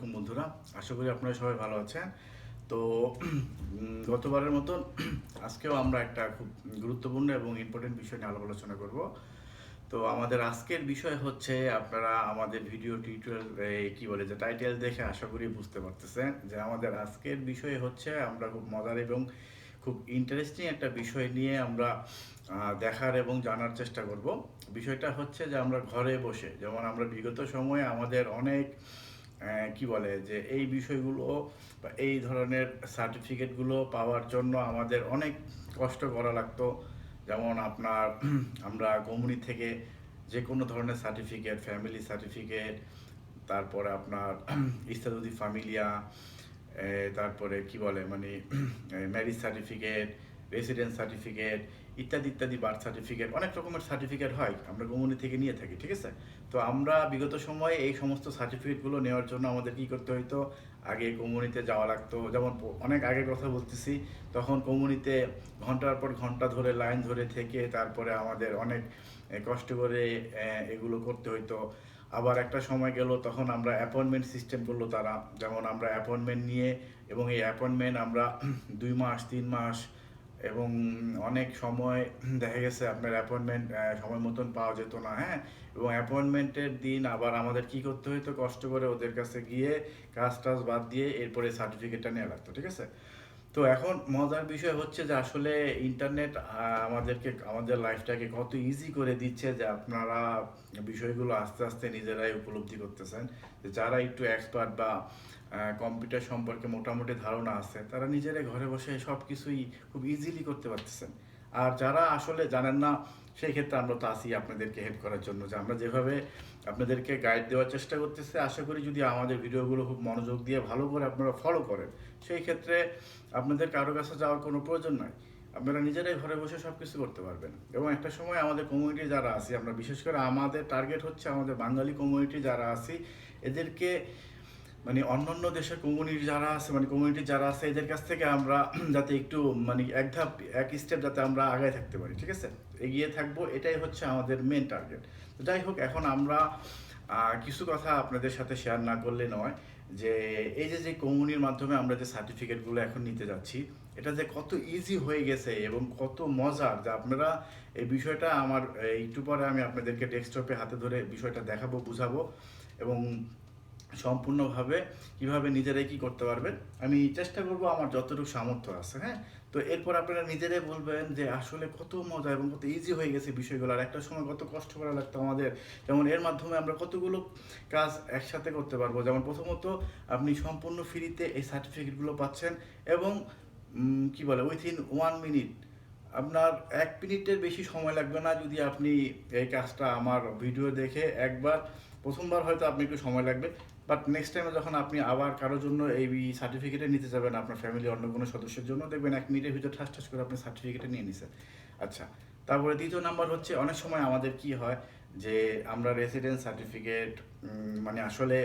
আলাইকুম বন্ধুরা, আশা করি আপনারা সবাই ভালো আছেন। তো গতবারের মতন আজকেও আমরা একটা খুব গুরুত্বপূর্ণ এবং ইম্পর্টেন্ট বিষয় নিয়ে আলাপ আলোচনা করব। তো আমাদের আজকের বিষয় হচ্ছে আপনারা আমাদের ভিডিও টিউটোরিয়াল কি বলে, যে টাইটেল দেখে আশা করি বুঝতে পারতেছেন যে আমাদের আজকের বিষয় হচ্ছে আমরা খুব মজার এবং খুব ইন্টারেস্টিং একটা বিষয় নিয়ে আমরা দেখার এবং জানার চেষ্টা করব। বিষয়টা হচ্ছে যে আমরা ঘরে বসে, যেমন আমরা বিগত সময়ে আমাদের অনেক কি বলে যে এই বিষয়গুলো বা এই ধরনের সার্টিফিকেটগুলো পাওয়ার জন্য আমাদের অনেক কষ্ট করা লাগতো। যেমন আপনার আমরা কোম্পানি থেকে যে কোনো ধরনের সার্টিফিকেট ফ্যামিলি সার্টিফিকেট তারপরে আপনার ইস্তাদুদি ফ্যামিলিয়া তারপরে কি বলে মানে ম্যারিজ সার্টিফিকেট রেসিডেন্স সার্টিফিকেট ইত্যাদি ইত্যাদি বার্থ সার্টিফিকেট অনেক রকমের সার্টিফিকেট হয়, আমরা কোম্পানি থেকে নিয়ে থাকি, ঠিক আছে? তো আমরা বিগত সময়ে এই সমস্ত সার্টিফিকেটগুলো নেওয়ার জন্য আমাদের কি করতে হইতো? আগে কোম্পানিতে যাওয়া লাগতো, যেমন অনেক আগের কথা বলতেছি, তখন কোম্পানিতে ঘণ্টার পর ঘণ্টা ধরে লাইন ধরে থেকে তারপরে আমাদের অনেক কষ্ট করে এগুলো করতে হইতো। আবার একটা সময় গেল, তখন আমরা অ্যাপয়েন্টমেন্ট সিস্টেম করল তারা। যেমন আমরা অ্যাপয়েন্টমেন্ট নিয়ে, এবং এই অ্যাপয়েন্টমেন্ট আমরা দুই মাস, তিন মাস এবং অনেক সময় দেখা গেছে আপনার অ্যাপয়েন্টমেন্ট সময় মতন পাওয়া যেত না হ্যাঁ? এবং অ্যাপয়েন্টমেন্টের দিন আবার আমাদের কি করতে হতো কষ্ট করে ওদের কাছে গিয়ে কাজ টাজ বাদ দিয়ে এরপরে সার্টিফিকেটটা নেওয়া লাগতো, ঠিক আছে? তো এখন মজার বিষয় হচ্ছে যে আসলে ইন্টারনেট আমাদেরকে, আমাদের লাইফটাকে কত ইজি করে দিচ্ছে যে আপনারা বিষয়গুলো আস্তে আস্তে নিজেরাই উপলব্ধি করতেছেন। যে যারা একটু এক্সপার্ট বা কম্পিউটার সম্পর্কে মোটামুটি ধারণা আছে, তারা নিজেরাই ঘরে বসে সব কিছুই খুব ইজিলি করতে পারতেছেন। আর যারা আসলে জানেন না সেই ক্ষেত্রে আমরা তো আসি আপনাদেরকে হেল্প করার জন্য, যে আমরা যেভাবে আপনাদেরকে গাইড দেওয়ার চেষ্টা করতেছি, আশা করি যদি আমাদের ভিডিওগুলো খুব মনোযোগ দিয়ে ভালো করে আপনারা ফলো করেন সেই ক্ষেত্রে আপনাদের কারও কাছে যাওয়ার কোনো প্রয়োজন নাই। আপনারা নিজেরাই ঘরে বসে সব কিছু করতে পারবেন। এবং একটা সময় আমাদের কমিউনিটি যারা আছি, আমরা বিশেষ করে আমাদের টার্গেট হচ্ছে আমাদের বাঙালি কমিউনিটি যারা আছি, এদেরকে মানে অন্যান্য দেশের কমিউনিটি যারা আছে মানে কমিউনিটি যারা আছে, এদের কাছ থেকে আমরা যাতে একটু মানে এক ধাপ, এক স্টেপ যাতে আমরা আগায় থাকতে পারি, ঠিক আছে? এগিয়ে থাকব, এটাই হচ্ছে আমাদের মেন টার্গেট তো যাই হোক, এখন আমরা কিছু কথা আপনাদের সাথে শেয়ার না করলে নয়, যে এই যে যে কমিউনির মাধ্যমে আমরা যে সার্টিফিকেটগুলো এখন নিতে যাচ্ছি, এটা যে কত ইজি হয়ে গেছে এবং কত মজার, যে আপনারা এই বিষয়টা আমার একটু পরে আমি আপনাদেরকে ডেস্কটপে হাতে ধরে বিষয়টা দেখাবো, বুঝাবো এবং সম্পূর্ণভাবে কীভাবে নিজেরাই কি করতে পারবেন, আমি চেষ্টা করব আমার যতটুকু সামর্থ্য আছে হ্যাঁ? তো এরপর আপনারা নিজেরাই বলবেন যে আসলে কত মজা এবং কত ইজি হয়ে গেছে বিষয়গুলো, আর একটা সময় কত কষ্ট করা লাগতো আমাদের। যেমন এর মাধ্যমে আমরা কতগুলো কাজ একসাথে করতে পারব। যেমন প্রথমত আপনি সম্পূর্ণ ফ্রিতে এই সার্টিফিকেটগুলো পাচ্ছেন এবং কি বলে উইথিন ওয়ান মিনিট আপনার এক মিনিটের বেশি সময় লাগবে না যদি আপনি এই কাজটা আমার ভিডিও দেখে একবার, প্রথমবার হয়তো আপনি একটু সময় লাগবে। বাট নেক্সট টাইমে যখন আপনি আবার কারোর জন্য এই সার্টিফিকেটে নিতে যাবেন, আপনার ফ্যামিলি অন্য কোনো সদস্যের জন্য, দেখবেন এক মিনিটের ভিতর ঠাস ঠাস করে আপনি সার্টিফিকেটে নিয়ে নিছেন। আচ্ছা তারপরে দ্বিতীয় নাম্বার হচ্ছে, অনেক সময় আমাদের কি হয় যে, আমরা রেসিডেন্স সার্টিফিকেট মানে আসলে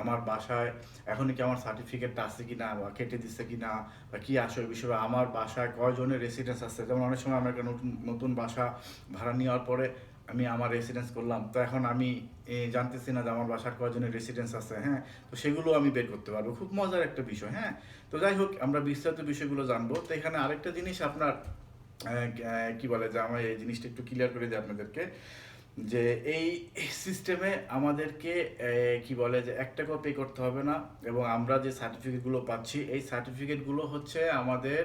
আমার বাসায় এখন কি আমার সার্টিফিকেটটা আছে কি না বা কেটে দিচ্ছে কি না বা কী আসলে বিষয় আমার বাসায় কয়জনের রেসিডেন্স আছে? যেমন অনেক সময় আমরা একটা নতুন নতুন বাসা ভাড়া নেওয়ার পরে আমি আমার রেসিডেন্স করলাম। তো এখন আমি জানতেছি না যে আমার বাসার কয়জনের রেসিডেন্স আছে হ্যাঁ? তো সেগুলো আমি বের করতে পারব। খুব মজার একটা বিষয় হ্যাঁ? তো যাই হোক, আমরা বিস্তারিত বিষয়গুলো জানব। তো এখানে আরেকটা জিনিস আপনার কি বলে যে আমার এই জিনিসটা একটু ক্লিয়ার করে দিই আপনাদেরকে। যে এই সিস্টেমে আমাদেরকে কি বলে যে এক টাকাও পে করতে হবে না, এবং আমরা যে সার্টিফিকেটগুলো পাচ্ছি, এই সার্টিফিকেটগুলো হচ্ছে আমাদের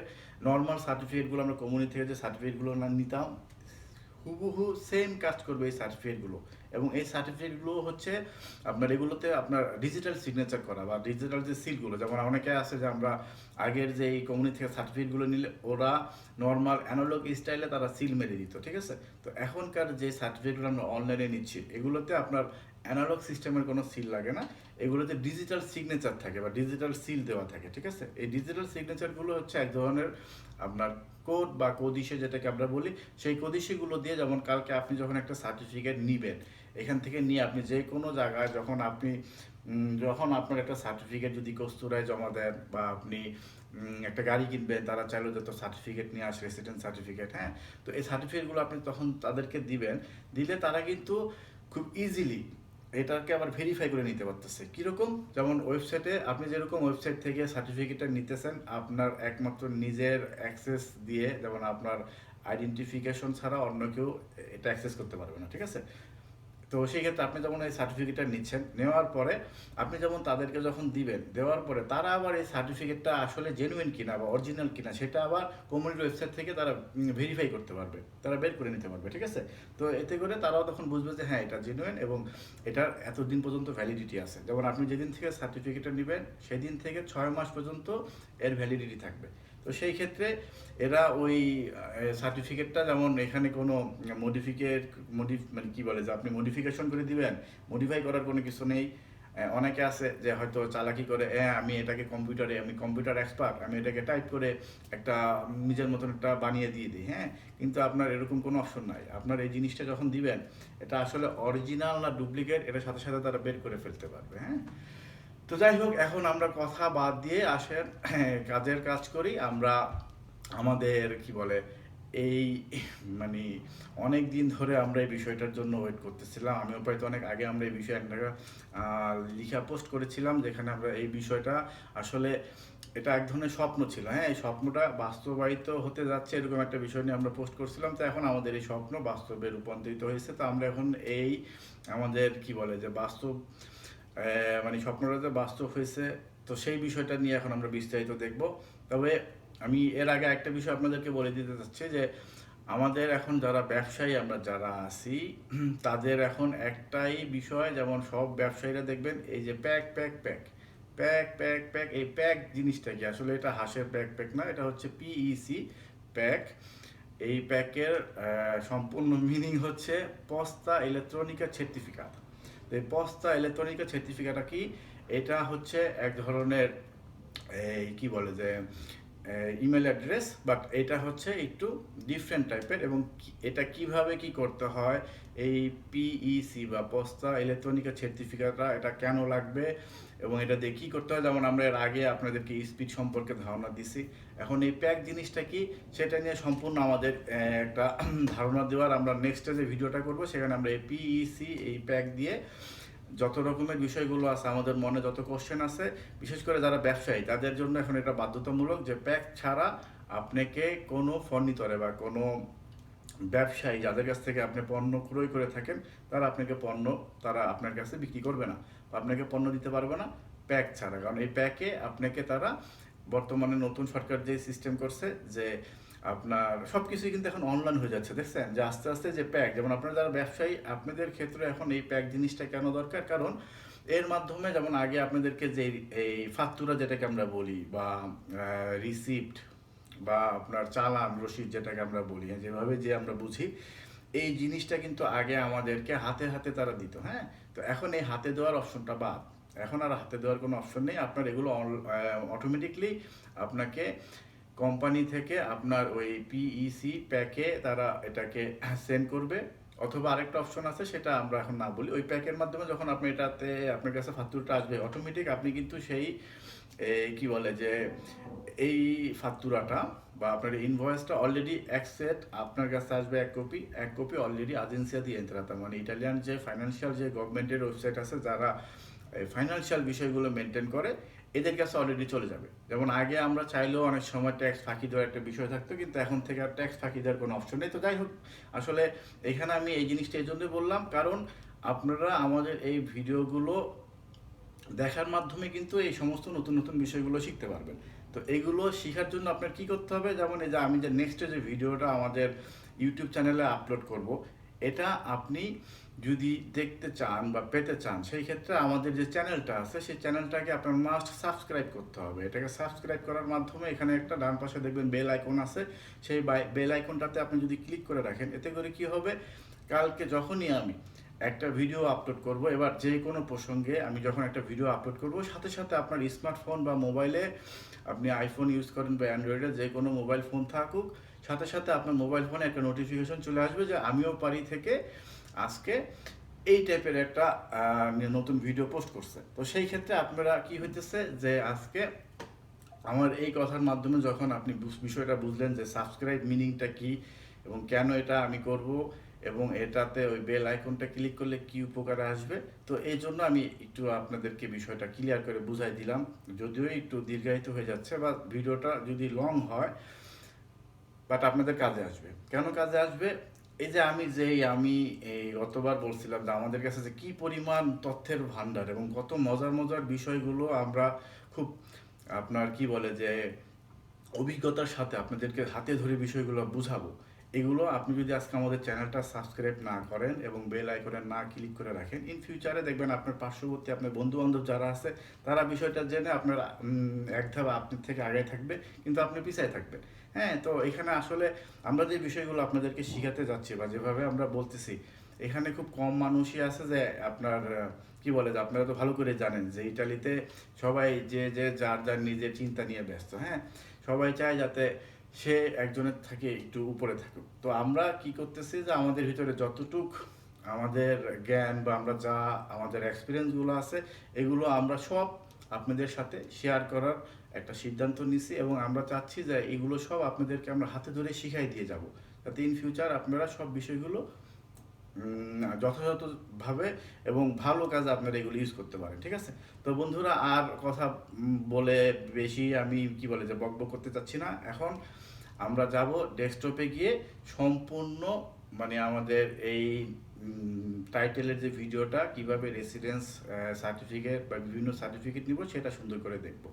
নর্মাল সার্টিফিকেটগুলো আমরা কমিউনি থেকে যে সার্টিফিকেটগুলো নিতাম হুবহু সেম কাজ করবে এই সার্টিফিকেটগুলো এবং এই সার্টিফিকেটগুলো হচ্ছে আপনার এগুলোতে আপনার ডিজিটাল সিগনেচার করা বা ডিজিটাল যে সিলগুলো যেমন অনেকে আছে যে আমরা আগের যে এই কমিউনিটি থেকে সার্টিফিকেটগুলো নিলে ওরা নর্মাল অ্যানালগ স্টাইলে তারা সিল মেরে দিত, ঠিক আছে? তো এখনকার যে সার্টিফিকেটগুলো আমরা অনলাইনে নিচ্ছি, এগুলোতে আপনার অ্যানালগ সিস্টেমের কোনো সিল লাগে না। এগুলোতে ডিজিটাল সিগনেচার থাকে বা ডিজিটাল সিল দেওয়া থাকে, ঠিক আছে? এই ডিজিটাল সিগনেচারগুলো হচ্ছে এক ধরনের আপনার কোড বা কোদিশে যেটাকে আমরা বলি, সেই কোদিশিগুলো দিয়ে যেমন কালকে আপনি যখন একটা সার্টিফিকেট নিবেন, এখান থেকে নিয়ে আপনি যে কোনো জায়গায় যখন আপনি যখন আপনার একটা সার্টিফিকেট যদি কস্তুরায় জমা দেন বা আপনি একটা গাড়ি কিনবেন, তারা চাইলো যে তো সার্টিফিকেট নিয়ে আসে রেসিডেন্ট সার্টিফিকেট হ্যাঁ। তো এই সার্টিফিকেটগুলো আপনি তখন তাদেরকে দিবেন, দিলে তারা কিন্তু খুব ইজিলি এটাকে আবার ভেরিফাই করে নিতে পারতেছে। কীরকম? যেমন ওয়েবসাইটে আপনি যেরকম ওয়েবসাইট থেকে সার্টিফিকেটটা নিতেছেন, আপনার একমাত্র নিজের অ্যাক্সেস দিয়ে যেমন আপনার আইডেন্টিফিকেশন ছাড়া অন্য কেউ এটা অ্যাক্সেস করতে পারবে না, ঠিক আছে? তো সেই ক্ষেত্রে আপনি যেমন এই সার্টিফিকেটটা নিচ্ছেন, নেওয়ার পরে আপনি যেমন তাদেরকে যখন দিবেন, দেওয়ার পরে তারা আবার এই সার্টিফিকেটটা আসলে জেনুইন কিনা বা অরিজিনাল কিনা, সেটা আবার কোম্পানির ওয়েবসাইট থেকে তারা ভেরিফাই করতে পারবে, তারা বের করে নিতে পারবে, ঠিক আছে? তো এতে করে তারাও তখন বুঝবে যে হ্যাঁ এটা জেনুইন এবং এটার এতদিন পর্যন্ত ভ্যালিডিটি আছে। যেমন আপনি যেদিন থেকে সার্টিফিকেটটা নেবেন, সেদিন থেকে ছয় মাস পর্যন্ত এর ভ্যালিডিটি থাকবে। তো সেই ক্ষেত্রে এরা ওই সার্টিফিকেটটা যেমন এখানে কোনো মডিফিকেট মডিফ মানে কী বলে যে আপনি মডিফিকেশন করে দিবেন মডিফাই করার কোনো কিছু নেই। অনেকে আছে যে হয়তো চালাকি করে হ্যাঁ আমি এটাকে কম্পিউটারে আমি কম্পিউটার এক্সপার্ট আমি এটাকে টাইপ করে একটা নিজের মতন একটা বানিয়ে দিয়ে দিই। হ্যাঁ কিন্তু আপনার এরকম কোনো অপশন নাই। আপনার এই জিনিসটা যখন দিবেন, এটা আসলে অরিজিনাল না ডুপ্লিকেট এটা সাথে সাথে তারা বের করে ফেলতে পারবে হ্যাঁ? তো যাই হোক এখন আমরা কথা বাদ দিয়ে আসেন কাজের কাজ করি। আমরা আমাদের, কি বলে, এই মানে অনেক দিন ধরে আমরা এই বিষয়টার জন্য ওয়েট করতেছিলাম। আমিও প্রায় অনেক আগে আমরা এই বিষয়ে একটা লিখা পোস্ট করেছিলাম, যেখানে আমরা এই বিষয়টা আসলে এটা এক ধরনের স্বপ্ন ছিল। হ্যাঁ এই স্বপ্নটা বাস্তবায়িত হতে যাচ্ছে এরকম একটা বিষয় নিয়ে আমরা পোস্ট করছিলাম। তো এখন আমাদের এই স্বপ্ন বাস্তবে রূপান্তরিত হয়েছে। তো আমরা এখন এই আমাদের, কি বলে, যে বাস্তব মানে স্বপ্নটা যে বাস্তব হয়েছে, তো সেই বিষয়টা নিয়ে এখন আমরা বিস্তারিত দেখব। তবে আমি এর আগে একটা বিষয় আপনাদেরকে বলে দিতে চাচ্ছি যে, আমাদের এখন যারা ব্যবসায়ী আমরা যারা আছি, তাদের এখন একটাই বিষয়, যেমন সব ব্যবসায়ীরা দেখবেন, এই যে pack pack pack pack pack pack, এই প্যাক জিনিসটা কি? আসলে এটা হাঁসের প্যাক প্যাক না, এটা হচ্ছে পিইসি প্যাক। এই প্যাকের সম্পূর্ণ মিনিং হচ্ছে পস্তা ইলেকট্রনিকা সার্টিফিকেট পস্তা ইলেকট্রনিকা সার্টিফিকেটটা কি? এটা হচ্ছে এক ধরনের, এই কি বলে যে ইমেল অ্যাড্রেস বাট এটা হচ্ছে একটু ডিফারেন্ট টাইপের এবং এটা কীভাবে কি করতে হয়? এই পিইসি বা পস্তা ইলেকট্রনিকা সার্টিফিকেটটা এটা কেন লাগবে? এবং এটা দিয়ে কী করতে হয়? যেমন আমরা এর আগে আপনাদেরকে স্পিড সম্পর্কে ধারণা দিছি। এখন এই প্যাক জিনিসটা কি? সেটা নিয়ে সম্পূর্ণ আমাদের একটা ধারণা দেওয়ার আমরা নেক্সটে যে ভিডিওটা করব। সেখানে আমরা এই পিইসি এই প্যাক দিয়ে যত রকমের বিষয়গুলো আছে, আমাদের মনে যত কোশ্চেন আছে, বিশেষ করে যারা ব্যবসায়ী, তাদের জন্য এখন এটা বাধ্যতামূলক যে প্যাক ছাড়া আপনাকে কোনো ফর্নিচরে বা কোনো ব্যবসায়ী যাদের কাছ থেকে আপনি পণ্য ক্রয় করে থাকেন, তারা আপনাকে পণ্য তারা আপনার কাছে বিক্রি করবে না। আপনাকে পণ্য দিতে পারবে না প্যাক ছাড়া। কারণ এই প্যাকে আপনাকে তারা বর্তমানে নতুন সরকার যে সিস্টেম করছে যে আপনার সব কিছুই কিন্তু এখন অনলাইন হয়ে যাচ্ছে দেখছেন? যে আস্তে আস্তে যে প্যাক যেমন আপনারা যারা ব্যবসায়ী আপনাদের ক্ষেত্রে এখন এই প্যাক জিনিসটা কেন দরকার? কারণ এর মাধ্যমে যেমন আগে আপনাদেরকে যে এই ফাত্তুরা যেটাকে আমরা বলি বা রিসিপ্ট বা আপনার চালান রসিদ যেটাকে আমরা বলি হ্যাঁ, যেভাবে যে আমরা বুঝি এই জিনিসটা কিন্তু আগে আমাদেরকে হাতে হাতে তারা দিত হ্যাঁ? তো এখন এই হাতে দেওয়ার অপশনটা বাদ। এখন আর হাতে দেওয়ার কোনো অপশন নেই। আপনার এগুলো অটোমেটিকলি আপনাকে কোম্পানি থেকে আপনার ওই পিইসি প্যাকে তারা এটাকে সেন্ড করবে। অথবা আরেকটা অপশন আছে, সেটা আমরা এখন না বলি। ওই প্যাকের মাধ্যমে যখন আপনি এটাতে, আপনার কাছে ফাতুরটা আসবে অটোমেটিক আপনি কিন্তু সেই এই কি বলে যে, এই ফাতুরাটা বা আপনার ইনভয়েসটা অলরেডি এক সেট আপনার কাছে আসবে এক কপি এক কপি অলরেডি এজেন্সিয়া দিয়ে এন্ট্রাতা মানে ইটালিয়ান যে ফাইন্যান্সিয়াল যে গভর্নমেন্টের ওয়েবসাইট আছে, যারা ফাইন্যান্সিয়াল বিষয়গুলো মেনটেন করে, এদের কাছে অলরেডি চলে যাবে। যেমন আগে আমরা চাইলেও অনেক সময় ট্যাক্স ফাঁকি দেওয়ার একটা বিষয় থাকতো, কিন্তু এখন থেকে আর ট্যাক্স ফাঁকি দেওয়ার কোনো অপশন নেই। তো যাই হোক, আসলে এখানে আমি এই জিনিসটা এই জন্যই বললাম, কারণ আপনারা আমাদের এই ভিডিওগুলো দেখার মাধ্যমে কিন্তু এই সমস্ত নতুন নতুন বিষয়গুলো শিখতে পারবেন। তো এগুলো শেখার জন্য আপনার কি করতে হবে? যেমন এই যে আমি যে নেক্সটে যে ভিডিওটা আমাদের ইউটিউব চ্যানেলে আপলোড করব, এটা আপনি যদি দেখতে চান বা পেতে চান, সেই ক্ষেত্রে আমাদের যে চ্যানেলটা আছে, সেই চ্যানেলটাকে আপনার মাস্ট সাবস্ক্রাইব করতে হবে। এটাকে সাবস্ক্রাইব করার মাধ্যমে এখানে একটা ডান পাশে দেখবেন বেল আইকন আছে। সেই বেল আইকনটাতে আপনি যদি ক্লিক করে রাখেন, এতে করে কি হবে? কালকে যখনই আমি একটা ভিডিও আপলোড করব। এবার যে কোনো প্রসঙ্গে আমি যখন একটা ভিডিও আপলোড করব, সাথে সাথে আপনার স্মার্টফোন বা মোবাইলে আপনি আইফোন ইউজ করেন বা অ্যান্ড্রয়েডে যে কোনো মোবাইল ফোন থাকুক, সাথে সাথে আপনার মোবাইল ফোনে একটা নোটিফিকেশন চলে আসবে যে আমিও পারি থেকে আজকে এই টাইপের একটা নতুন ভিডিও পোস্ট করছে। তো সেই ক্ষেত্রে আপনারা কি হইতেছে যে আজকে আমার এই কথার মাধ্যমে যখন আপনি বিষয়টা বুঝলেন যে সাবস্ক্রাইব মিনিংটা কি এবং কেন এটা আমি করব এবং এটাতে ওই বেল আইকনটা ক্লিক করলে কি উপকারে আসবে? তো এই জন্য আমি একটু আপনাদেরকে বিষয়টা ক্লিয়ার করে বুঝাই দিলাম। যদিও একটু দীর্ঘায়িত হয়ে যাচ্ছে বা ভিডিওটা যদি লং হয় বাট আপনাদের কাজে আসবে। কেন কাজে আসবে? এই যে আমি যেই, আমি এই গতবার বলছিলাম যে আমাদের কাছে যে কি পরিমাণ তথ্যের ভান্ডার এবং কত মজার মজার বিষয়গুলো আমরা খুব, আপনার কি বলে যে অভিজ্ঞতার সাথে আপনাদেরকে হাতে ধরে বিষয়গুলো বুঝাবো। এগুলো আপনি যদি আজকে আমাদের চ্যানেলটা সাবস্ক্রাইব না করেন এবং বেল আইকনে না ক্লিক করে রাখেন ইন ফিউচারে দেখবেন আপনার পার্শ্ববর্তী আপনার বন্ধু বান্ধব যারা আছে, তারা বিষয়টা জেনে আপনার এক ধাপ আপনার থেকে আগে থাকবে, কিন্তু আপনি পিছায় থাকবেন। হ্যাঁ তো এখানে আসলে আমরা যে বিষয়গুলো আপনাদেরকে শিখাতে যাচ্ছি বা যেভাবে আমরা বলতেছি, এখানে খুব কম মানুষই আছে যে আপনার কি বলে যে আপনারা তো ভালো করে জানেন যে ইটালিতে সবাই যে যে যার যার নিজের চিন্তা নিয়ে ব্যস্ত। হ্যাঁ সবাই চায় যাতে সে একজনের থেকে, একটু উপরে থাকুক। তো আমরা কি করতেছি যে আমাদের ভিতরে যতটুক আমাদের জ্ঞান বা আমরা যা আমাদের এক্সপিরিয়েন্সগুলো আছে, এগুলো আমরা সব আপনাদের সাথে শেয়ার করার একটা সিদ্ধান্ত নিছি এবং আমরা চাচ্ছি যে এগুলো সব আপনাদেরকে আমরা হাতে ধরে শিখাই দিয়ে যাব। যাতে ইন ফিউচার আপনারা সব বিষয়গুলো যথাযথভাবে এবং ভালো কাজে আপনারা এগুলো ইউজ করতে পারেন, ঠিক আছে? তো বন্ধুরা, আর কথা বলে বেশি আমি কি বলে যে বকবক করতে চাচ্ছি না। এখন আমরা যাব ডেস্কটপে গিয়ে সম্পূর্ণ মানে আমাদের এই টাইটেলের যে ভিডিওটা, কীভাবে রেসিডেন্স সার্টিফিকেট বা বিভিন্ন সার্টিফিকেট নিব সেটা সুন্দর করে দেখব।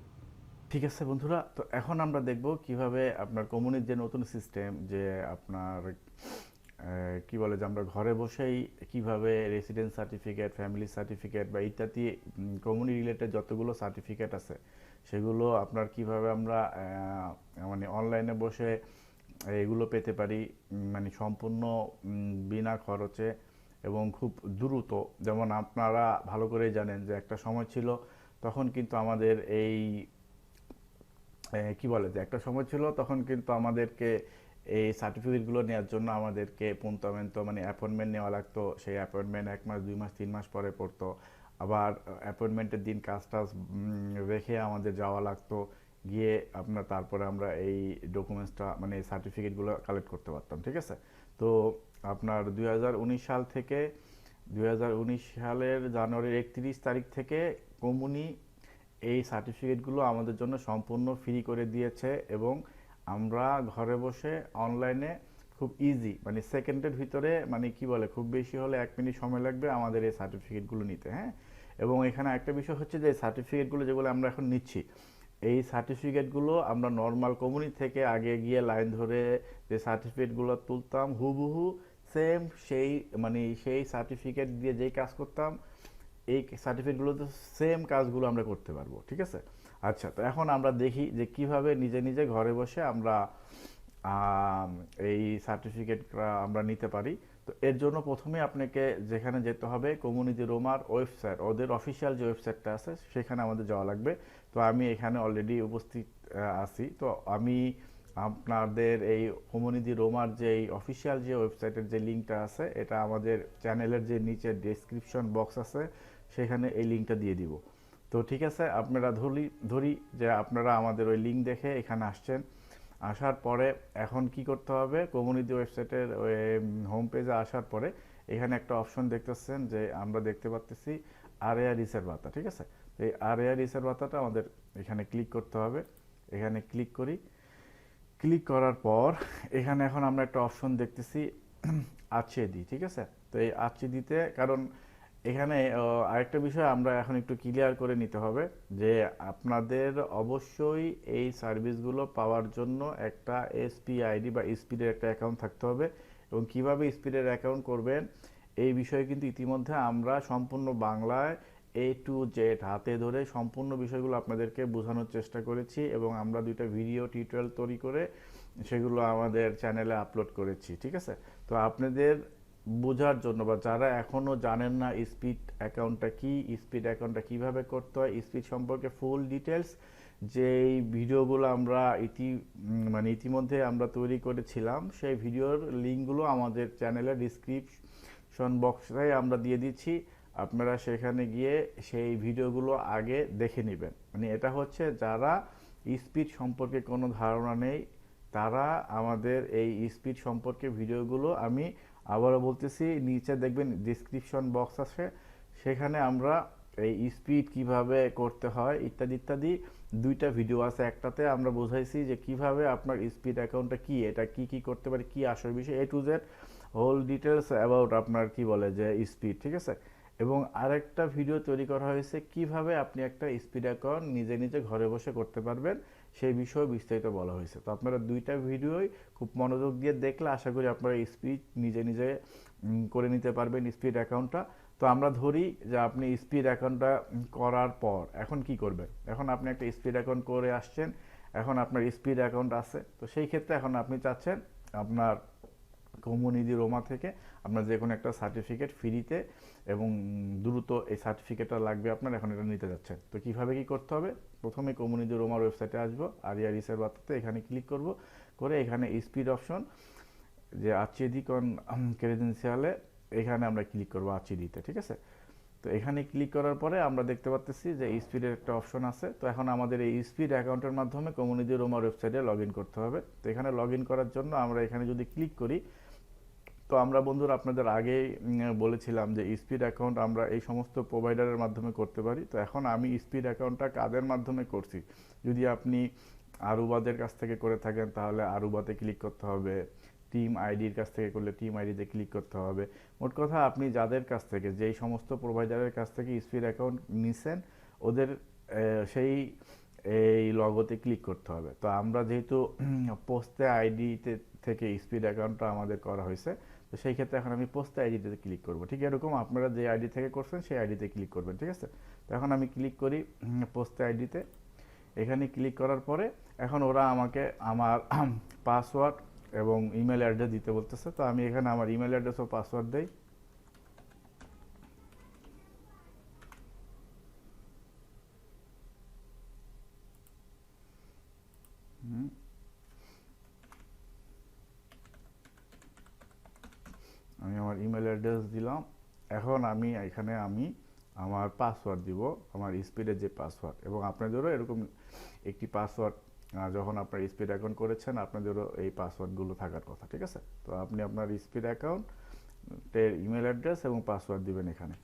ঠিক আছে বন্ধুরা, তো এখন আমরা দেখব কীভাবে আপনার কমিউনির যে নতুন সিস্টেম যে আপনার কি বলে যে আমরা ঘরে বসেই কীভাবে রেসিডেন্স সার্টিফিকেট ফ্যামিলি সার্টিফিকেট বা ইত্যাদি কমিউনি রিলেটেড যতগুলো সার্টিফিকেট আছে সেগুলো আপনার কীভাবে আমরা মানে অনলাইনে বসে এগুলো পেতে পারি মানে সম্পূর্ণ বিনা খরচে এবং খুব দ্রুত। যেমন আপনারা ভালো করেই জানেন যে একটা সময় ছিল, তখন কিন্তু আমাদের এই কি বলে যে একটা সময় ছিল, তখন কিন্তু আমাদেরকে এই সার্টিফিকেটগুলো নেওয়ার জন্য আমাদেরকে পুন্তমেন্ট মানে অ্যাপয়েন্টমেন্ট নেওয়া লাগতো। সেই অ্যাপয়েন্টমেন্ট এক মাস, দুই মাস, তিন মাস পরে পড়তো। আবার অ্যাপয়েন্টমেন্টের দিন কাজ টাজ রেখে আমাদের যাওয়া লাগতো। গিয়ে আপনার তারপরে আমরা এই ডকুমেন্টসটা মানে এই সার্টিফিকেটগুলো কালেক্ট করতে পারতাম, ঠিক আছে? তো আপনার দুই হাজার উনিশ সাল থেকে দু হাজার উনিশ সালের জানুয়ারির একত্রিশ তারিখ থেকে কমুনি এই সার্টিফিকেটগুলো আমাদের জন্য সম্পূর্ণ ফ্রি করে দিয়েছে এবং আমরা ঘরে বসে অনলাইনে খুব ইজি মানে সেকেন্ডের ভিতরে মানে কি বলে, খুব বেশি হলে এক মিনিট সময় লাগবে আমাদের এই সার্টিফিকেটগুলো নিতে হ্যাঁ? এবং এখানে একটা বিষয় হচ্ছে যে সার্টিফিকেটগুলো যেগুলো আমরা এখন নিচ্ছি, এই সার্টিফিকেটগুলো আমরা নর্মাল কমিউনি থেকে আগে গিয়ে লাইন ধরে যে সার্টিফিকেটগুলো তুলতাম, হুবহু সেম সেই মানে সেই সার্টিফিকেট দিয়ে যেই কাজ করতাম, এই সার্টিফিকেটগুলোতে সেম কাজগুলো আমরা করতে পারব, ঠিক আছে? আচ্ছা তো এখন আমরা দেখি যে কীভাবে নিজে নিজে ঘরে বসে আমরা এই সার্টিফিকেটটা আমরা নিতে পারি। তো এর জন্য প্রথমে আপনাকে যেখানে যেতে হবে, কমিউনিটি রোমার ওয়েবসাইট, ওদের অফিসিয়াল যে ওয়েবসাইটটা আছে সেখানে আমাদের যাওয়া লাগবে। তো আমি এখানে অলরেডি উপস্থিত আছি। তো আমি আপনাদের এই কমিউনিটি রোমার যে এই অফিসিয়াল যে ওয়েবসাইটের যে লিঙ্কটা আছে, এটা আমাদের চ্যানেলের যে নিচে ডেসক্রিপশন বক্স আছে, সেখানে এই লিঙ্কটা দিয়ে দিব। তো ঠিক আছে, আপনারা ধরি ধরি যে আপনারা আমাদের ওই লিঙ্ক দেখে এখানে আসছেন। আসার পরে এখন কি করতে হবে? কমিউনিটি ওয়েবসাইটের হোম পেজে আসার পরে এখানে একটা অপশন দেখতেছেন যে আমরা দেখতে পাচ্তেছি আরেয়া রিসের বার্তা ঠিক আছে? তো এই আরেয়া রিসের বার্তাটা আমাদের এখানে ক্লিক করতে হবে। এখানে ক্লিক করি। ক্লিক করার পর এখানে এখন আমরা একটা অপশন দেখতেছি আছে দি ঠিক আছে? তো এই আছে দিতে কারণ এখানে আরেকটা বিষয় আমরা এখন একটু ক্লিয়ার করে নিতে হবে যে আপনাদের অবশ্যই এই সার্ভিসগুলো পাওয়ার জন্য একটা এসপি আইডি বা স্পিডের একটা অ্যাকাউন্ট থাকতে হবে এবং কীভাবে স্পিডের অ্যাকাউন্ট করবেন এই বিষয়ে কিন্তু ইতিমধ্যে আমরা সম্পূর্ণ বাংলায় এ টু জেড হাতে ধরে সম্পূর্ণ বিষয়গুলো আপনাদেরকে বোঝানোর চেষ্টা করেছি এবং আমরা দুইটা ভিডিও টিউটোরিয়াল তৈরি করে সেগুলো আমাদের চ্যানেলে আপলোড করেছি, ঠিক আছে? তো আপনাদের বোঝার জন্য বা যারা এখনও জানেন না স্পিড অ্যাকাউন্টটা কি, স্পিড অ্যাকাউন্টটা কীভাবে করতে হয়, স্পিড সম্পর্কে ফুল ডিটেলস যেই ভিডিওগুলো আমরা ইতি মানে ইতিমধ্যে আমরা তৈরি করেছিলাম, সেই ভিডিওর লিঙ্কগুলো আমাদের চ্যানেলের ডিসক্রিপশন বক্সে আমরা দিয়ে দিচ্ছি। আপনারা সেখানে গিয়ে সেই ভিডিওগুলো আগে দেখে নেবেন। মানে এটা হচ্ছে যারা স্পিড সম্পর্কে কোনো ধারণা নেই, তারা আমাদের এই স্পিড সম্পর্কে ভিডিওগুলো আমি আবারও বলতেছি, নিচে দেখবেন ডিসক্রিপশন বক্স আছে। সেখানে আমরা এই স্পিড কীভাবে করতে হয়, ইত্যাদি ইত্যাদি দুইটা ভিডিও আছে একটাতে। আমরা বোঝাইছি যে কীভাবে আপনার স্পিড অ্যাকাউন্টটা কি, এটা কি কি করতে পারে, কি আসল বিষয় A to Z whole details about আপনার কি বলে যে স্পিড ঠিক আছে? এবং আরেকটা ভিডিও তৈরি করা হয়েছে, কীভাবে আপনি একটা স্পিড অ্যাকাউন্ট নিজে নিজে ঘরে বসে করতে পারবেন, সেই বিষয়ে বিস্তারিত বলা হয়েছে। তো আপনারা দুইটা ভিডিওই খুব মনোযোগ দিয়ে দেখলে আশা করি আপনারা স্পিড নিজে নিজে করে নিতে পারবেন স্পিড অ্যাকাউন্টটা তো আমরা ধরি যে আপনি স্পিড অ্যাকাউন্টটা করার পর এখন কি করবেন? এখন আপনি একটা স্পিড অ্যাকাউন্ট করে আসছেন, এখন আপনার স্পিড অ্যাকাউন্ট আছে। তো সেই ক্ষেত্রে এখন আপনি চাচ্ছেন আপনার কমিউনিটি রোমা থেকে আপনার যে কোনো একটা সার্টিফিকেট ফ্রিতে এবং দ্রুত এই সার্টিফিকেটটা লাগবে আপনার, এখন এটা নিতে যাচ্ছেন। তো কীভাবে কি করতে হবে? প্রথমে কমিউনিটি রোমার ওয়েবসাইটে আসব, আরিয়া রিসের বার্তাতে এখানে ক্লিক করব, করে এখানে স্পিড অপশন যে আচিদিকন ক্রেডেন্সিয়ালে এখানে আমরা ক্লিক করব আচিডিতে ঠিক আছে? তো এখানে ক্লিক করার পরে আমরা দেখতে পাচ্ছি যে স্পিডের একটা অপশন আছে। তো এখন আমাদের এই স্পিড অ্যাকাউন্টের মাধ্যমে কমিউনিটি রোমার ওয়েবসাইটে লগ করতে হবে। তো এখানে লগ করার জন্য আমরা এখানে যদি ক্লিক করি তো আমরা বন্ধুরা আপনাদের আগেই বলেছিলাম যে স্পিড অ্যাকাউন্ট আমরা এই সমস্ত প্রোভাইডারের মাধ্যমে করতে পারি। তো এখন আমি স্পিড অ্যাকাউন্টটা কাদের মাধ্যমে করছি? যদি আপনি আরুবাদের কাছ থেকে করে থাকেন, তাহলে আরুবাতে ক্লিক করতে হবে। টিম আইডির কাছ থেকে করলে টিম আইডিতে ক্লিক করতে হবে। মোট কথা, আপনি যাদের কাছ থেকে, যেই সমস্ত প্রোভাইডারের কাছ থেকে স্পিড অ্যাকাউন্ট নিছেন, ওদের সেই, এই লগোতে ক্লিক করতে হবে। তো আমরা যেহেতু পোস্টে আইডিতে থেকে স্পিড অ্যাকাউন্টটা আমাদের করা হয়েছে তো সেই ক্ষেত্রে এখন আমি পোস্ট আইডিতে ক্লিক করব, ঠিক এরকম আপনারা যে আইডি থেকে করছেন সেই আইডিতে ক্লিক করবেন, ঠিক আছে? তো এখন আমি ক্লিক করি পোস্ট আইডিতে এখানে ক্লিক করার পরে এখন ওরা আমাকে আমার পাসওয়ার্ড এবং ইমেল অ্যাড্রেস দিতে বলতেছে, তো আমি এখানে আমার ইমেল অ্যাড্রেস ও পাসওয়ার্ড দেই। আমি আমার ইমেল অ্যাড্রেস দিলাম। এখন আমি এখানে আমি আমার পাসওয়ার্ড দিব, আমার স্পিডের যে পাসওয়ার্ড এবং আপনাদেরও এরকম একটি পাসওয়ার্ড যখন আপনার স্পিড অ্যাকাউন্ট করেছেন, আপনাদেরও এই পাসওয়ার্ডগুলো থাকার কথা, ঠিক আছে? তো আপনি আপনার স্পিড অ্যাকাউন্টের ইমেল অ্যাড্রেস এবং পাসওয়ার্ড দিবেন এখানে।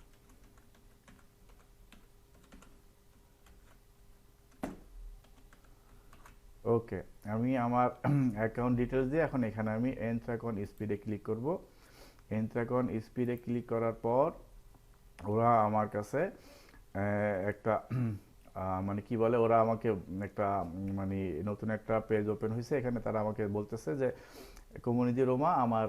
ওকে আমি আমার অ্যাকাউন্ট ডিটেলস দিয়ে এখন এখানে আমি এনথ্রাকন স্পিডে ক্লিক করব। এনথ্রাকন স্পিডে ক্লিক করার পর, ওরা আমার কাছে একটা মানে কি বলে, ওরা আমাকে একটা মানে নতুন একটা পেজ ওপেন হয়েছে এখানে তারা আমাকে বলতেছে যে কমিউনিটি রোমা, আমার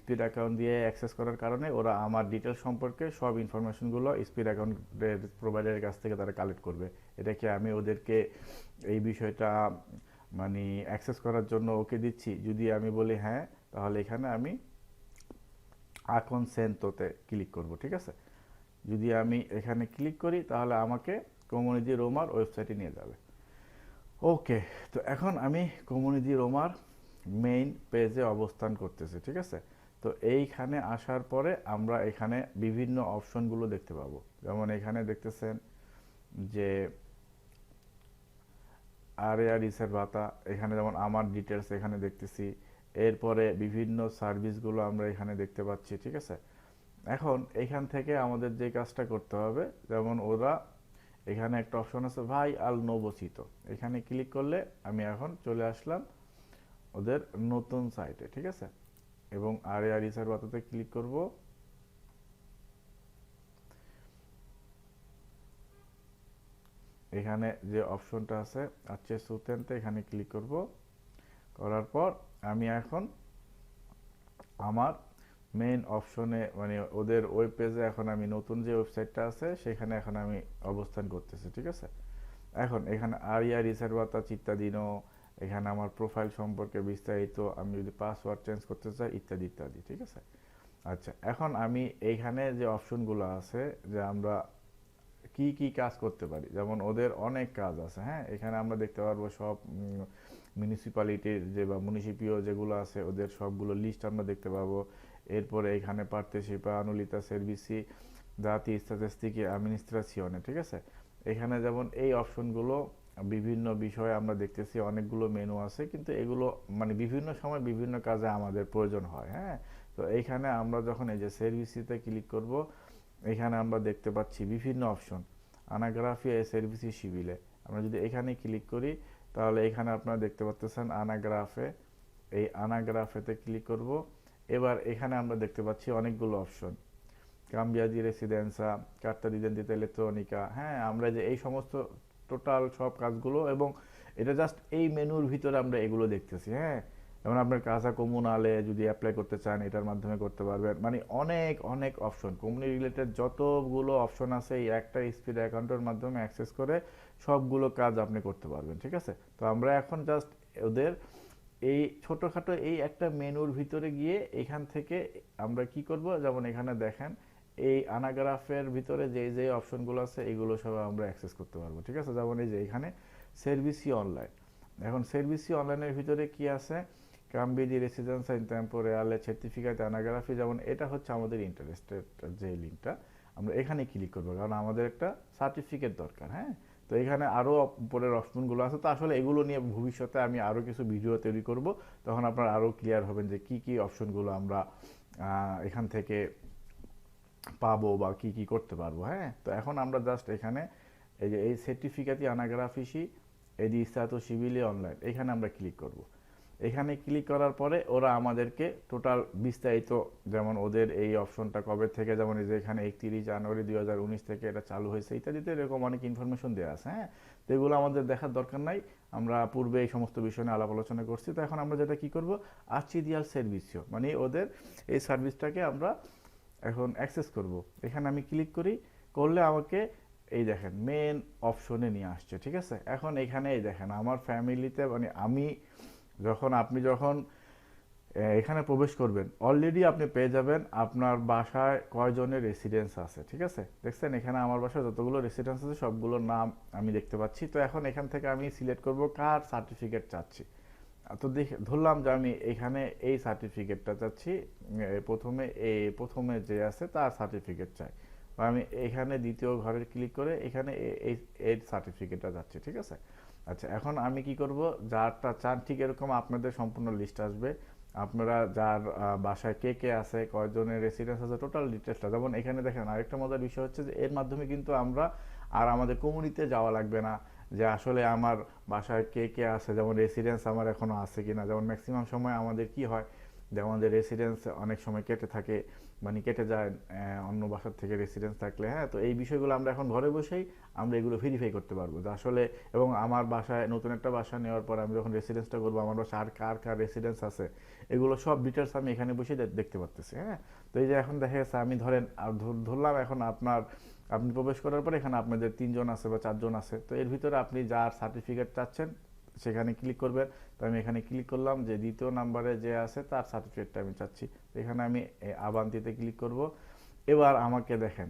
স্পিড অ্যাকাউন্ট দিয়ে অ্যাক্সেস করার কারণে ওরা আমার ডিটেলস সম্পর্কে সব ইনফরমেশনগুলো স্পিড অ্যাকাউন্টের প্রোভাইডারের কাছ থেকে তারা কালেক্ট করবে। এটা কি আমি ওদেরকে এই বিষয়টা মানে অ্যাক্সেস করার জন্য ওকে দিচ্ছি? যদি আমি বলি হ্যাঁ তাহলে এখানে আমি এখন সেন্টোতে ক্লিক করব, ঠিক আছে? যদি আমি এখানে ক্লিক করি, তাহলে আমাকে কমিউনিটি রোমার ওয়েবসাইটে নিয়ে যাবে। ওকে, তো এখন আমি কমিউনিটি রোমার মেইন পেজে অবস্থান করতেছি, ঠিক আছে? তো এইখানে আসার পরে আমরা এখানে বিভিন্ন অপশনগুলো দেখতে পাবো। যেমন এখানে দেখতেছেন যে আরিয়া রিসের ভাতা, এখানে যেমন আমার ডিটেলস এখানে দেখতেছি। এরপরে বিভিন্ন সার্ভিসগুলো আমরা এখানে দেখতে পাচ্ছি, ঠিক আছে? এখন এখান থেকে আমাদের যে কাজটা করতে হবে, যেমন ওরা এখানে একটা অপশন আছে, ভাই আল নবচিত। এখানে ক্লিক করলে আমি এখন চলে আসলাম ওদের নতুন সাইটে ঠিক আছে? এবং আরিয়া রিসার বাতাতে ক্লিক করব। এখানে যে অপশনটা আছে, আচ্ছে, সুতেনতে এখানে ক্লিক করব। করার পর আমি এখন আমার মেইন অপশনে মানে ওদের ওয়েব পেজে এখন আমি নতুন যে ওয়েবসাইটটা আছে, সেখানে এখন আমি অবস্থান করতেছি, ঠিক আছে? এখন এখানে আরিয়া রিসার্ভাতা চিত্তাদিনও এখানে আমার প্রোফাইল সম্পর্কে বিস্তারিত, আমি যদি পাসওয়ার্ড চেঞ্জ করতে চাই, ইত্যাদি ইত্যাদি, ঠিক আছে? আচ্ছা এখন আমি এইখানে যে অপশনগুলো আছে, যে আমরা কি কি কাজ করতে পারি, যেমন ওদের অনেক কাজ আছে হ্যাঁ? এখানে আমরা দেখতে পারব সব মিউনিসিপ্যালিটির যে বা মুনিসিপিও যেগুলো আছে, ওদের সবগুলো লিস্ট আমরা দেখতে পাবো। এরপরে এখানে পার্টিসিপা আনুলিতা সার্ভিসি দাতি স্ট্যাটিস্টিকি অ্যাডমিনিস্ট্রেশনে ঠিক আছে? এখানে যেমন এই অপশনগুলো বিভিন্ন বিষয়ে আমরা দেখতেছি, অনেকগুলো মেনু আছে, কিন্তু এগুলো মানে বিভিন্ন সময় বিভিন্ন কাজে আমাদের প্রয়োজন হয় হ্যাঁ? তো এইখানে আমরা যখন এই যে সার্ভিসিতে ক্লিক করব, এখানে আমরা দেখতে পাচ্ছি বিভিন্ন অপশন আনাগ্রাফি এ সার্ভিসি সিভিলে আমরা যদি এখানে ক্লিক করি তাহলে এখানে আপনারা দেখতে পাচ্ছেন আনাগ্রাফে এই আনাগ্রাফেতে ক্লিক করব। এবার এখানে আমরা দেখতে পাচ্ছি অনেকগুলো অপশন কাম্বিয়াজি রেসিডেন্সা কার্তা দিদেন্দিতে ইলেকট্রনিকা হ্যাঁ আমরা যে এই সমস্ত টোটাল সব কাজগুলো এবং এটা জাস্ট এই মেনুর ভিতরে আমরা এগুলো দেখতেছি হ্যাঁ। যেমন আপনার কাজা কমুনালে যদি অ্যাপ্লাই করতে চান, এটার মাধ্যমে করতে পারবেন। মানে অনেক অনেক অপশন কোম্পানি রিলেটেড যতগুলো অপশন আছে, এই একটা স্পিড অ্যাকাউন্টের মাধ্যমে অ্যাক্সেস করে সবগুলো কাজ আপনি করতে পারবেন, ঠিক আছে? তো আমরা এখন জাস্ট ওদের এই ছোটোখাটো এই একটা মেনুর ভিতরে গিয়ে এখান থেকে আমরা কি করব? যেমন এখানে দেখেন, এই আনাগ্রাফের ভিতরে যে যে অপশনগুলো আছে, এগুলো সব আমরা অ্যাক্সেস করতে পারব, ঠিক আছে? যেমন এই যে এখানে সার্ভিসি অনলাইন এখন সার্ভিসি অনলাইনের ভিতরে কি আছে? কাম্বিডি রেসিডেন্স ইন টেম্পোরিয়ালে সার্টিফিকেট অ্যানাগ্রাফি যেমন এটা হচ্ছে আমাদের ইন্টারেস্টেড যে লিঙ্কটা, আমরা এখানে ক্লিক করব, কারণ আমাদের একটা সার্টিফিকেট দরকার হ্যাঁ? তো এখানে আরও উপরের অপশনগুলো আছে, তো আসলে এগুলো নিয়ে ভবিষ্যতে আমি আরও কিছু ভিডিও তৈরি করব, তখন আপনার আরও ক্লিয়ার হবেন যে কি কি অপশনগুলো আমরা এখান থেকে পাবো বা কি কি করতে পারব হ্যাঁ? তো এখন আমরা জাস্ট এখানে এই যে এই সার্টিফিকেটই আনাগ্রাফিসি এডি স্থাতো সিভিলি অনলাইন এখানে আমরা ক্লিক করব। এখানে ক্লিক করার পরে ওরা আমাদেরকে টোটাল বিস্তারিত যেমন ওদের এই অপশনটা কবে থেকে, যেমন এই যে এখানে একত্রিশ জানুয়ারি দুই হাজার উনিশ থেকে এটা চালু হয়েছে ইত্যাদিতে এরকম অনেক ইনফরমেশন দেওয়া আছে হ্যাঁ? তো এগুলো আমাদের দেখার দরকার নাই। আমরা পূর্বে এই সমস্ত বিষয় নিয়ে আলাপ আলোচনা করছি। তো এখন আমরা যেটা কি করব? আর্চিডিয়াল সার্ভিসিও মানে ওদের এই সার্ভিসটাকে আমরা এখন অ্যাক্সেস করব। এখানে আমি ক্লিক করি, করলে আমাকে এই দেখেন মেন অপশনে নিয়ে আসছে, ঠিক আছে? এখন এখানে এই দেখেন, আমার ফ্যামিলিতে মানে আমি যখন আপনি যখন এখানে প্রবেশ করবেন অলরেডি আপনি পেয়ে যাবেন আপনার বাসায় কয়জনের রেসিডেন্স আছে, ঠিক আছে? দেখছেন? এখানে আমার বাসায় যতগুলো রেসিডেন্স আছে, সবগুলোর নাম আমি দেখতে পাচ্ছি। তো এখন এখান থেকে আমি সিলেক্ট করব কার সার্টিফিকেট চাচ্ছি। তো দেখে, ধরলাম যে আমি এখানে এই সার্টিফিকেটটা চাচ্ছি প্রথমে এই প্রথমে যে আছে তার সার্টিফিকেট চাই। বা আমি এখানে দ্বিতীয় ঘরে ক্লিক করে এখানে এই এর সার্টিফিকেটটা চাচ্ছি, ঠিক আছে? আচ্ছা এখন আমি কি করব? যারটা চান ঠিক এরকম আপনাদের সম্পূর্ণ লিস্ট আসবে। আপনারা যার বাসায় কে কে আছে, কয়জনের রেসিডেন্স আছে টোটাল ডিটেলসটা যেমন এখানে দেখেন, আরেকটা মজার বিষয় হচ্ছে যে, এর মাধ্যমে কিন্তু আমরা আর আমাদের কমিউনিতে যাওয়া লাগবে না। যে আসলে আমার বাসায় কে কে আছে, যেমন রেসিডেন্স আমার এখনও আছে কি না যেমন ম্যাক্সিমাম সময় আমাদের কি হয়? যে আমাদের রেসিডেন্স অনেক সময় কেটে থাকে। মানে কেটে যায় অন্য বাসার থেকে রেসিডেন্স থাকলে হ্যাঁ? তো এই বিষয়গুলো আমরা এখন ঘরে বসেই আমরা এগুলো ভেরিফাই করতে পারব যে আসলে, এবং আমার বাসায় নতুন একটা বাসা নেওয়ার পর আমি যখন রেসিডেন্সটা করব, আমার বাসায় আর কার কার রেসিডেন্স আছে, এগুলো সব ডিটেলস আমি এখানে বসে দেখতে পারতেছি হ্যাঁ? তো এই যে এখন দেখা গেছে আমি ধরেন, আর ধরলাম এখন আপনার, আপনি প্রবেশ করার পর এখানে আপনাদের তিনজন আছে বা চারজন আছে, তো এর ভিতরে আপনি যার সার্টিফিকেট চাচ্ছেন সেখানে ক্লিক করবেন। তো আমি এখানে ক্লিক করলাম যে দ্বিতীয় নাম্বারে যে আছে তার সার্টিফিকেটটা আমি চাচ্ছি। এখানে আমি আবান্তিতে ক্লিক করব। এবার আমাকে দেখেন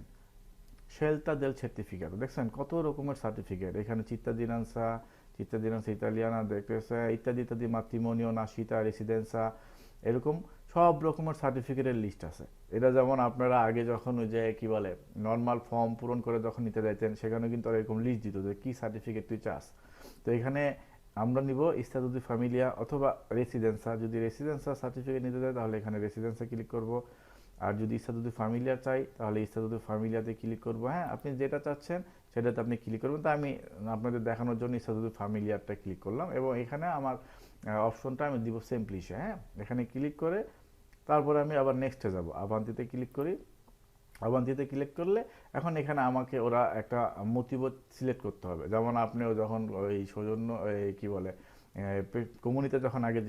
শেলতা দেল সার্টিফিকেট দেখছেন? কত রকমের সার্টিফিকেট এখানে চিত্তাদিনান্সা চিত্তাদিনান্সা ইতালিয়ানা দেখতেছে, ইত্যাদি ইত্যাদি মাতৃমনিও নাশিতা রেসিডেন্সা এরকম সব রকমের সার্টিফিকেটের লিস্ট আছে। এটা যেমন আপনারা আগে যখন ওই যে কী বলে নর্মাল ফর্ম পূরণ করে যখন নিতে যাইতেন সেখানে কিন্তু এরকম লিস্ট দিত যে কী সার্টিফিকেট তুই চাস। তো এখানে আমরা নিব ইস্তাদুদি ফ্যামিলিয়া অথবা রেসিডেন্সা যদি রেসিডেন্সা সার্টিফিকেট নিতে চাই তাহলে এখানে রেসিডেন্সা ক্লিক করব। আর যদি ইস্তাদুদি ফ্যামিলিয়া চাই, তাহলে ইস্তাদুদি ফ্যামিলিয়াতে ক্লিক করব। হ্যাঁ আপনি যেটা চাচ্ছেন, সেটাতে আপনি ক্লিক করবেন। তো আমি আপনাদের দেখানোর জন্য ইস্তাদুদি ফ্যামিলিয়ারটা ক্লিক করলাম এবং এখানে আমার অপশনটা আমি দিব সিম্পলিশে হ্যাঁ এখানে ক্লিক করে তারপরে আমি আবার নেক্সটে যাব। আভান্তিতে ক্লিক করি। আভান্তিতে ক্লিক করলে এখন এখানে আমাকে ওরা একটা মতিবোধ সিলেক্ট করতে হবে। যেমন আপনিও যখন ওই সৌজন্য কি বলে কমিউনিতে যখন আগে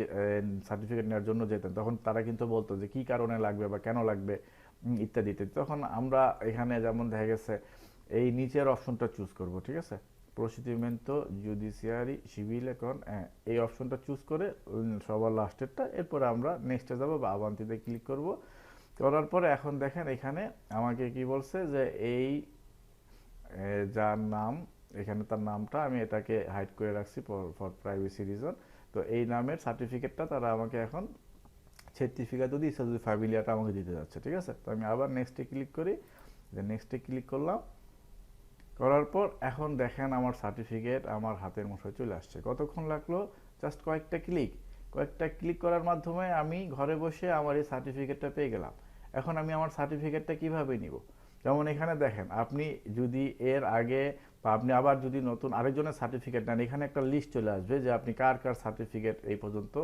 সার্টিফিকেট নেওয়ার জন্য যেতেন, তখন তারা কিন্তু বলতো যে কি কারণে লাগবে বা কেন লাগবে ইত্যাদি তখন আমরা এখানে যেমন দেখা গেছে, এই নিচের অপশনটা চুজ করব, ঠিক আছে? প্রসিডিমেন্টো জুডিশিয়ারি সিভিল এখন এই অপশনটা চুজ করে সবার লাস্টেরটা এরপরে আমরা নেক্সটে যাব বা আবান্তিতে ক্লিক করব। করার পরে এখন দেখেন এখানে আমাকে কি বলছে যে এই যার নাম, এখানে তার নামটা আমি এটাকে হাইড করে রাখছি ফর প্রাইভেসি রিজন তো এই নামের সার্টিফিকেটটা তারা আমাকে এখন সার্টিফিকেট যদি যদি ফ্যামিলিয়াটা আমাকে দিতে যাচ্ছে, ঠিক আছে? তো আমি আবার নেক্সটে ক্লিক করি, যে নেক্সটে ক্লিক করলাম। করার পর এখন দেখেন আমার সার্টিফিকেট আমার হাতের মুঠোয় চলে আসছে। কতক্ষণ লাগল? জাস্ট কয়েকটা ক্লিক কয়েকটা ক্লিক করার মাধ্যমে আমি ঘরে বসে আমার এই সার্টিফিকেটটা পেয়ে গেলাম। এখন আমি আমার সার্টিফিকেটটা কীভাবে নিব? যেমন এখানে দেখেন, আপনি যদি এর আগে বা আপনি আবার যদি নতুন আরেকজনের সার্টিফিকেট নেন, এখানে একটা লিস্ট চলে আসবে যে আপনি কার কার সার্টিফিকেট এই পর্যন্ত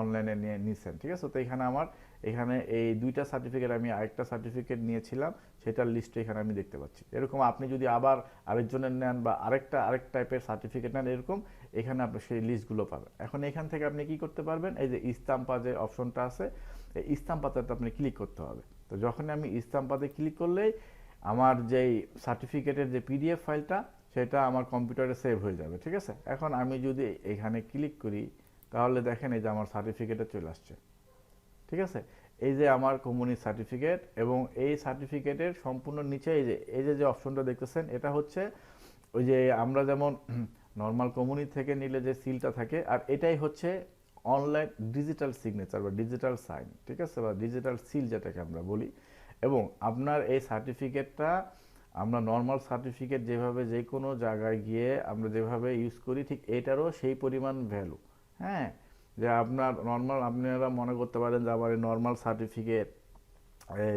অনলাইনে নিয়ে নিচ্ছেন ঠিক আছে? তো এখানে আমার, এখানে এই দুইটা সার্টিফিকেট আমি আরেকটা সার্টিফিকেট নিয়েছিলাম, সেটার লিস্ট এখানে আমি দেখতে পাচ্ছি। এরকম আপনি যদি আবার আরেকজনের নেন বা আরেকটা, আরেক টাইপের সার্টিফিকেট নেন, এরকম এখানে আপনি সেই লিস্টগুলো পাবেন। এখন এখান থেকে আপনি কি করতে পারবেন? এই যে ইস্তাম্পা যে অপশনটা আছে এই ইস্তাম্পাতে আপনি ক্লিক করতে হবে। তো যখন আমি ইস্তাম্পাতে ক্লিক করলেই আমার যেই সার্টিফিকেটের যে পিডিএফ ফাইলটা, সেটা আমার কম্পিউটারে সেভ হয়ে যাবে, ঠিক আছে? এখন আমি যদি এখানে ক্লিক করি, তাহলে দেখেন এই যে আমার সার্টিফিকেটে চলে আসছে, ঠিক আছে? এই যে আমার কমিউনিটি সার্টিফিকেট এবং এই সার্টিফিকেটের সম্পূর্ণ নিচে এই যে এই যে যে অপশনটা দেখতেছেন, এটা হচ্ছে ওই যে আমরা যেমন নর্মাল কমিউনিটি থেকে নিলে যে সিলটা থাকে, আর এটাই হচ্ছে অনলাইন ডিজিটাল সিগনেচার বা ডিজিটাল সাইন ঠিক আছে? বা ডিজিটাল সিল যেটাকে আমরা বলি। এবং আপনার এই সার্টিফিকেটটা আমরা নর্মাল সার্টিফিকেট যেভাবে যে কোনো জায়গায় গিয়ে আমরা যেভাবে ইউজ করি, ঠিক এটারও সেই পরিমাণ ভ্যালু হ্যাঁ? যে আপনার নর্মাল আপনারা মনে করতে পারেন যে আমার এই নর্মাল সার্টিফিকেট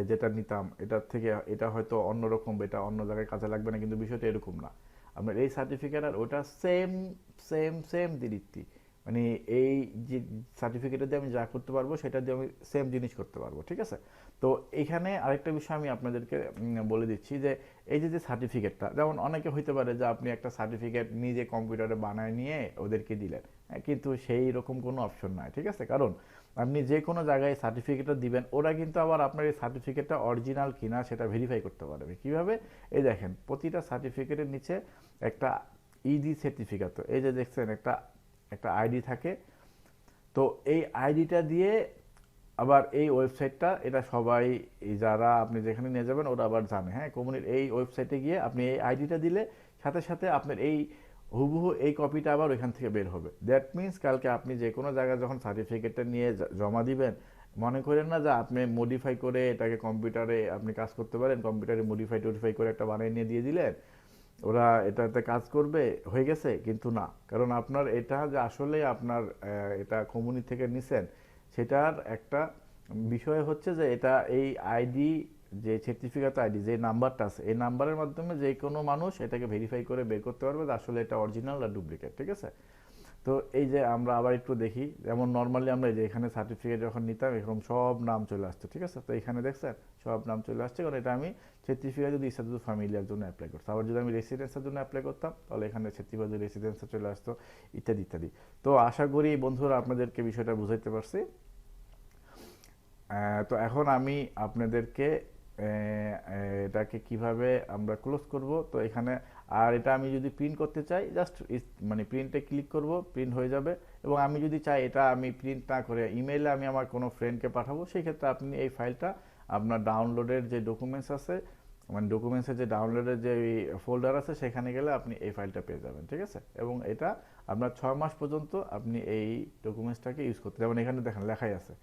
যেটা নিতাম, এটার থেকে এটা হয়তো অন্যরকম এটা অন্য জায়গায় কাজে লাগবে না, কিন্তু বিষয়টা এরকম না। আপনার এই সার্টিফিকেট আর ওটা সেম সেম সেম দিরিত্তি মানে এই যে সার্টিফিকেটে দিয়ে আমি যা করতে পারব সেটা দিয়ে আমি সেম জিনিস করতে পারব ঠিক আছে? তো এখানে আরেকটা বিষয় আমি আপনাদেরকে বলে দিচ্ছি যে এই যে যে সার্টিফিকেটটা যেমন অনেকে হইতে পারে যে আপনি একটা সার্টিফিকেট নিজে কম্পিউটারে বানায় নিয়ে ওদেরকে দিলেন। হ্যাঁ, কিন্তু সেই রকম কোনো অপশন নাই ঠিক আছে? কারণ আপনি যে কোনো জায়গায় সার্টিফিকেটটা দিবেন ওরা কিন্তু আবার আপনার এই সার্টিফিকেটটা অরিজিনাল কিনা সেটা ভেরিফাই করতে পারবে। কীভাবে? এই দেখেন প্রতিটা সার্টিফিকেটের নিচে একটা ইডি সার্টিফিকেট তো এই যে দেখছেন একটা একটা আইডি থাকে। তো এই আইডিটা দিয়ে আবার এই ওয়েবসাইটটা, এটা সবাই যারা আপনি যেখানে নিয়ে যাবেন, ওরা আবার জানে। হ্যাঁ কোম্পানির এই ওয়েবসাইটে গিয়ে আপনি এই আইডিটা দিলে সাথে সাথে আপনার এই হুবহু এই কপিটা আবার ওইখান থেকে বের হবে। দ্যাট মিন্স কালকে আপনি যে কোনো জায়গায় যখন সার্টিফিকেটটা নিয়ে জমা দিবেন, মনে করেন না যে আপনি মডিফাই করে এটাকে কম্পিউটারে আপনি কাজ করতে পারেন কম্পিউটারে মডিফাই টডিফাই করে একটা বানিয়ে নিয়ে দিয়ে দিলেন ওরা এটাতে কাজ করবে, হয়ে গেছে, কিন্তু না। কারণ আপনার এটা যে আসলে আপনার এটা কমিউনি থেকে নিছেন, সেটার একটা বিষয় হচ্ছে যে এটা এই আইডি, যে সার্টিফিকেট আইডি, যে নাম্বারটা আছে, এই নাম্বারের মাধ্যমে যে কোনো মানুষ এটাকে ভেরিফাই করে বের করতে পারবে যে আসলে এটা অরিজিনাল আর ডুপ্লিকেট ঠিক আছে? তো এই যে আমরা আবার একটু দেখি, যেমন নর্মালি আমরা এই যে এখানে সার্টিফিকেট যখন নিতাম, এরকম সব নাম চলে আসতো, ঠিক আছে? তো এখানে দেখছেন, সব নাম চলে আসছে, কারণ এটা আমি সার্টিফিকেট যদি ইচ্ছা ফ্যামিলিয়ার জন্য অ্যাপ্লাই করতাম আবার যদি আমি রেসিডেন্সের জন্য অ্যাপ্লাই করতাম, তাহলে এখানে সার্টিফিকেট রেসিডেন্সে চলে আসতো, ইত্যাদি ইত্যাদি। তো আশা করি বন্ধুরা আপনাদেরকে বিষয়টা বুঝাইতে পারছি। তো এখন আমি আপনাদেরকে এটাকে কীভাবে আমরা ক্লোজ করব, তো এখানে, আর এটা আমি যদি প্রিন্ট করতে চাই জাস্ট মানে প্রিন্টে ক্লিক করব প্রিন্ট হয়ে যাবে। এবং আমি যদি চাই এটা আমি প্রিন্ট না করে ইমেইলে আমি আমার কোনো ফ্রেন্ডকে পাঠাবো সেই ক্ষেত্রে আপনি এই ফাইলটা আপনার ডাউনলোডের যে ডকুমেন্টস আছে মানে ডকুমেন্টসের যে ডাউনলোডের যে ফোল্ডার আছে, সেখানে গেলে আপনি এই ফাইলটা পেয়ে যাবেন, ঠিক আছে? এবং এটা আপনার ছয় মাস পর্যন্ত আপনি এই ডকুমেন্টসটাকে ইউজ করতে যেমন এখানে দেখেন, লেখাই আছে।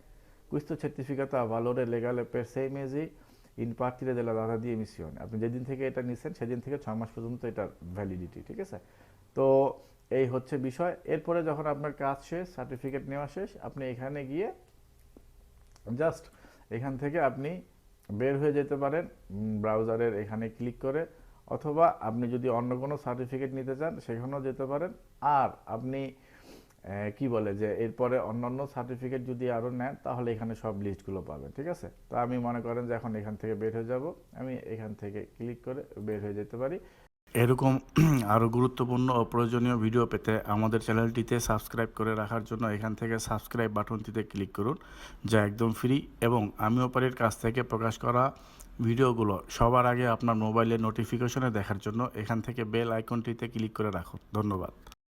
Certificato ha valore legale per sei mesi, in partire della data di emissione. আপনি যেদিন থেকে এটা নিছেন, সেদিন থেকে ছয় মাস পর্যন্ত এটার ভ্যালিডিটি ঠিক আছে? তো এই হচ্ছে বিষয়। এরপরে যখন আপনার কাজ শেষ সার্টিফিকেট নেওয়া শেষ, আপনি এখানে গিয়ে জাস্ট এখান থেকে আপনি বের হয়ে যেতে পারেন ব্রাউজারের এখানে ক্লিক করে, অথবা আপনি যদি অন্য কোনো সার্টিফিকেট নিতে চান, সেখানেও যেতে পারেন। আর আপনি কি বলে যে, এরপরে অন্যান্য সার্টিফিকেট যদি আরও নেন, তাহলে এখানে সব লিস্টগুলো পাবেন, ঠিক আছে? তো আমি মনে করেন যে, এখন এখান থেকে বের হয়ে যাব। আমি এখান থেকে ক্লিক করে বের হয়ে যেতে পারি। এরকম আরও গুরুত্বপূর্ণ ও প্রয়োজনীয় ভিডিও পেতে আমাদের চ্যানেলটিতে সাবস্ক্রাইব করে রাখার জন্য এখান থেকে সাবস্ক্রাইব বাটনটিতে ক্লিক করুন, যা একদম ফ্রি এবং আমি ওপারের কাছ থেকে প্রকাশ করা ভিডিওগুলো সবার আগে আপনার মোবাইলে নোটিফিকেশনে দেখার জন্য এখান থেকে বেল আইকনটিতে ক্লিক করে রাখুন। ধন্যবাদ।